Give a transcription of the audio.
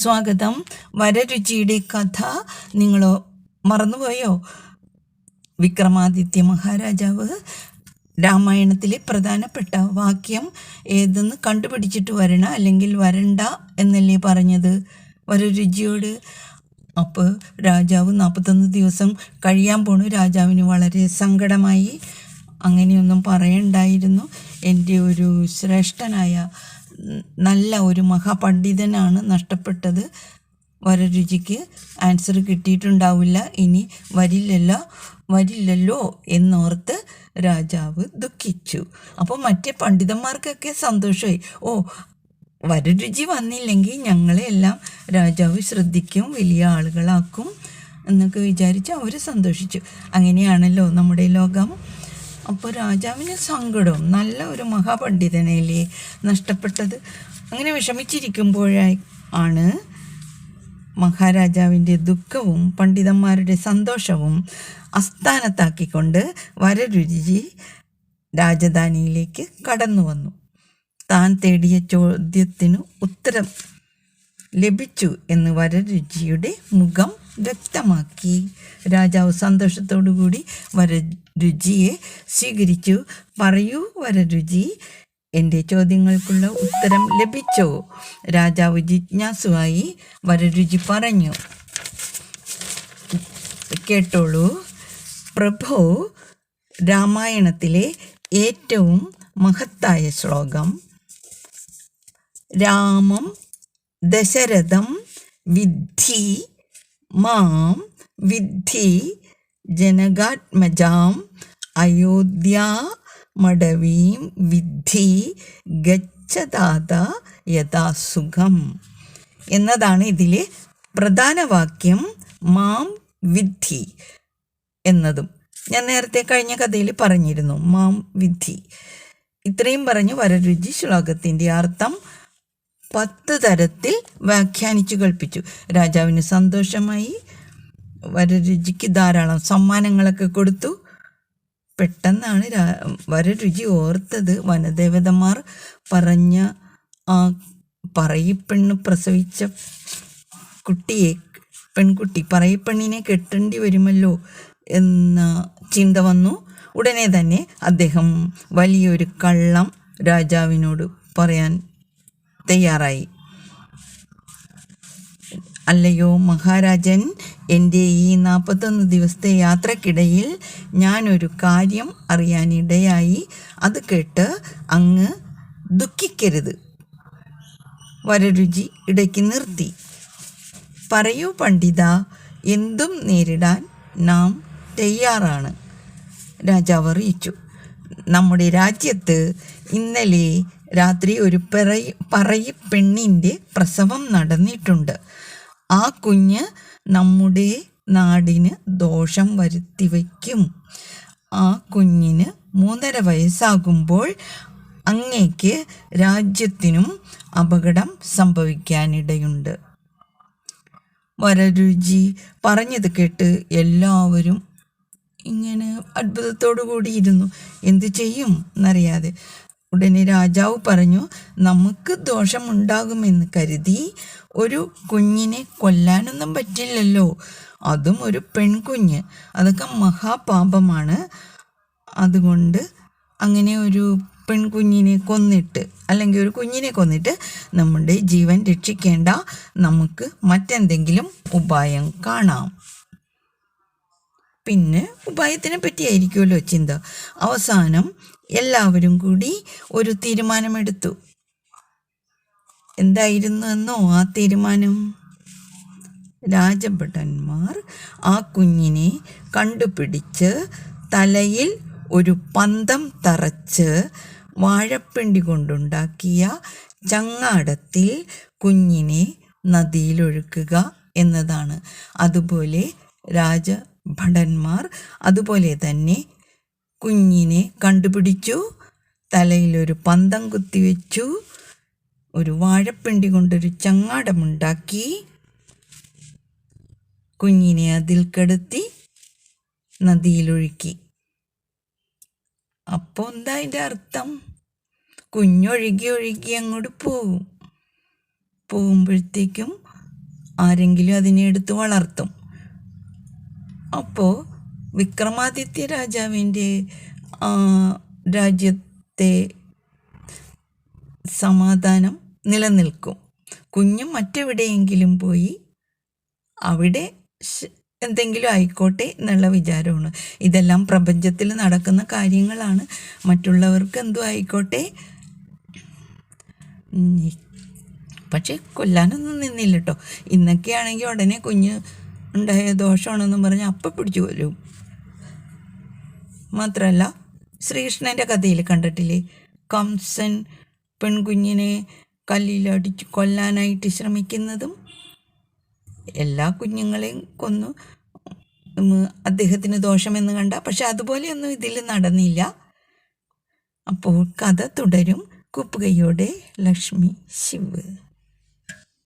സ്വാഗതം. വരരുചിയുടെ കഥ നിങ്ങൾ മറന്നുപോയോ? വിക്രമാദിത്യ മഹാരാജാവ് രാമായണത്തിലെ പ്രധാനപ്പെട്ട വാക്യം ഏതെന്ന് കണ്ടുപിടിച്ചിട്ട് വരണ അല്ലെങ്കിൽ വരണ്ട എന്നല്ലേ പറഞ്ഞത്? വരരുചിയോട് അപ്പോൾ രാജാവ് നാൽപ്പത്തൊന്ന് ദിവസം കഴിയാൻ പോണു. രാജാവിന് വളരെ സങ്കടമായി. അങ്ങനെയൊന്നും പറയണ്ടായിരുന്നു. എന്റെ ഒരു ശ്രേഷ്ഠനായ നല്ല ഒരു മഹാപണ്ഡിതനാണ് നഷ്ടപ്പെട്ടത്. വരരുചിക്ക് ആൻസർ കിട്ടിയിട്ടുണ്ടാവില്ല. ഇനി വരില്ലല്ലോ വരില്ലല്ലോ എന്നോർത്ത് രാജാവ് ദുഃഖിച്ചു. അപ്പോൾ മറ്റേ പണ്ഡിതന്മാർക്കൊക്കെ സന്തോഷമായി. ഓ വരരുചി വന്നില്ലെങ്കിൽ ഞങ്ങളെല്ലാം രാജാവ് ശ്രദ്ധിക്കും വലിയ ആളുകളാക്കും എന്നൊക്കെ വിചാരിച്ച് അവർ സന്തോഷിച്ചു. അങ്ങനെയാണല്ലോ നമ്മുടെ ലോകം. അപ്പോൾ രാജാവിന് സങ്കടം നല്ല ഒരു മഹാപണ്ഡിതനല്ലേ നഷ്ടപ്പെട്ടത്. അങ്ങനെ വിഷമിച്ചിരിക്കുമ്പോഴായി ആണ് മഹാരാജാവിന്റെ ദുഃഖവും പണ്ഡിതന്മാരുടെ സന്തോഷവും അസ്ഥാനത്താക്കിക്കൊണ്ട് വരരുചി രാജധാനിയിലേക്ക് കടന്നു വന്നു. താൻ തേടിയ ചോദ്യത്തിനു ഉത്തരം ലഭിച്ചു എന്ന് വരരുചിയുടെ മുഖം വ്യക്തമാക്കി. രാജാവ് സന്തോഷത്തോടുകൂടി വരരുചിയെ സ്വീകരിച്ചു. പറയൂ വരരുചി എന്റെ ചോദ്യങ്ങൾക്കുള്ള ഉത്തരം ലഭിച്ചോ? രാജാവ് ജിജ്ഞാസുവായി വരരുചി പറഞ്ഞു. കേട്ടോളൂ. പ്രഭു രാമായണത്തിലെ ഏറ്റവും മഹത്തായ ശ്ലോകം. രാമം ദശരഥം വിദ്ധി മാം വിദ്ധി ജനകാത്മജാം അയോധ്യാ മടവീം വിദ്ധി ഗച്ഛതാത യഥാസുഖം. എന്നതാണ് ഇതിലെ പ്രധാന വാക്യം മാം വിദ്ധി എന്നതും. ഞാൻ നേരത്തെ കഴിഞ്ഞ കഥയിൽ പറഞ്ഞിരുന്നു മാം വിദ്ധി ഇത്രയും പറഞ്ഞു വരരുചി ശ്ലോകത്തിന്റെ അർത്ഥം പത്ത് തരത്തിൽ വ്യാഖ്യാനിച്ചു കൽപ്പിച്ചു രാജാവിന് സന്തോഷമായി. വരരുചിക്ക് ധാരാളം സമ്മാനങ്ങളൊക്കെ കൊടുത്തു. പെട്ടെന്നാണ് വരരുചി ഓർത്തത്. വനദേവതമാർ പറഞ്ഞ ആ പറയിപ്പെണ്ണ് പ്രസവിച്ച കുട്ടിയെ പെൺകുട്ടി പറയിപ്പെണ്ണിനെ കെട്ടേണ്ടി വരുമല്ലോ എന്ന ചിന്ത വന്നു. ഉടനെ തന്നെ അദ്ദേഹം വലിയൊരു കള്ളം രാജാവിനോട് പറയാൻ തയ്യാറായി. അല്ലയോ മഹാരാജൻ എന്റെ ഈ നാൽപ്പത്തൊന്ന് ദിവസത്തെ യാത്രക്കിടയിൽ ഞാനൊരു കാര്യം അറിയാനിടയായി. അത് കേട്ട് അങ്ങ് ദുഃഖിക്കരുത്. വരരുചി ഇടയ്ക്ക് നിർത്തി. പറയൂ പണ്ഡിത എന്തും നേരിടാൻ നാം തയ്യാറാണ്. രാജാവ് അറിയിച്ചു. നമ്മുടെ രാജ്യത്ത് ഇന്നലെ രാത്രി ഒരു പറയി പറയി പെണ്ണിന്റെ പ്രസവം നടന്നിട്ടുണ്ട്. ആ കുഞ്ഞ് നമ്മുടെ നാടിന് ദോഷം വരുത്തി വയ്ക്കും. ആ കുഞ്ഞിന് മൂന്നര വയസ്സാകുമ്പോൾ അങ്ങേക്ക് രാജ്യത്തിനും അപകടം സംഭവിക്കാനിടയുണ്ട്. വരരുചി പറഞ്ഞത് കേട്ട് എല്ലാവരും ഇങ്ങനെ അത്ഭുതത്തോടു കൂടിയിരുന്നു എന്തു ചെയ്യും എന്നറിയാതെ. ഉടനെ രാജാവ് പറഞ്ഞു നമുക്ക് ദോഷമുണ്ടാകുമെന്ന് കരുതി ഒരു കുഞ്ഞിനെ കൊല്ലാനൊന്നും പറ്റില്ലല്ലോ. അതും ഒരു പെൺകുഞ്ഞ്. അതൊക്കെ മഹാപാപമാണ്. അതുകൊണ്ട് അങ്ങനെ ഒരു പെൺകുഞ്ഞിനെ കൊന്നിട്ട് അല്ലെങ്കിൽ ഒരു കുഞ്ഞിനെ കൊന്നിട്ട് നമ്മുടെ ജീവൻ രക്ഷിക്കേണ്ട. നമുക്ക് മറ്റെന്തെങ്കിലും ഉപായം കാണാം. പിന്നെ ഉപായത്തിനെ പറ്റിയായിരിക്കുമല്ലോ ചിന്ത. അവസാനം എല്ലാവരും കൂടി ഒരു തീരുമാനമെടുത്തു. എന്തായിരുന്നു എന്നോ ആ തീരുമാനം? രാജഭടന്മാർ ആ കുഞ്ഞിനെ കണ്ടുപിടിച്ച് തലയിൽ ഒരു പന്തം തറച്ച് വാഴപ്പിണ്ടി കൊണ്ടുണ്ടാക്കിയ ചങ്ങാടത്തിൽ കുഞ്ഞിനെ നദിയിലൊഴുക്കുക എന്നതാണ്. അതുപോലെ രാജഭടന്മാർ അതുപോലെ തന്നെ കുഞ്ഞിനെ കണ്ടുപിടിച്ചു. തലയിലൊരു പന്തം കുത്തിവെച്ചു. ഒരു വാഴപ്പിണ്ടി കൊണ്ടൊരു ചങ്ങാടമുണ്ടാക്കി. കുഞ്ഞിനെ അതിൽ കിടത്തി നദിയിലൊഴുക്കി. അപ്പോൾ എന്താ അതിന്റെ അർത്ഥം? കുഞ്ഞൊഴുകി ഒഴുകി അങ്ങോട്ട് പോകും പോകുമ്പോഴത്തേക്കും ആരെങ്കിലും അതിനെ എടുത്ത് വളർത്തും. അപ്പോൾ വിക്രമാദിത്യ രാജാവിന്റെ രാജ്യത്തെ സമാധാനം നിലനിൽക്കും. കുഞ്ഞ് മറ്റെവിടെയെങ്കിലും പോയി അവിടെ എന്തെങ്കിലും ആയിക്കോട്ടെ എന്നുള്ള വിചാരമാണ്. ഇതെല്ലാം പ്രപഞ്ചത്തിൽ നടക്കുന്ന കാര്യങ്ങളാണ്. മറ്റുള്ളവർക്ക് എന്തും ആയിക്കോട്ടെ? പക്ഷേ കൊല്ലാനൊന്നും നിന്നില്ല കേട്ടോ ഇന്നൊക്കെ ആണെങ്കിൽ ഉടനെ കുഞ്ഞ് ഉണ്ടായ ദോഷമാണെന്നും പറഞ്ഞ് അപ്പം പിടിച്ചു കൊല്ലും. മാത്രമല്ല ശ്രീകൃഷ്ണന്റെ കഥയിൽ കണ്ടിട്ടില്ലേ? കംസൻ പെൺകുഞ്ഞിനെ കല്ലിലടിച്ച് കൊല്ലാനായിട്ട് ശ്രമിക്കുന്നതും എല്ലാ കുഞ്ഞുങ്ങളെയും കൊന്നു. അദ്ദേഹത്തിന് ദോഷമെന്ന് കണ്ട പക്ഷെ അതുപോലെയൊന്നും ഇതിൽ നടന്നില്ല. അപ്പോൾ കഥ തുടരും. കുപ്പുകയോടെ ലക്ഷ്മി ശിവ്.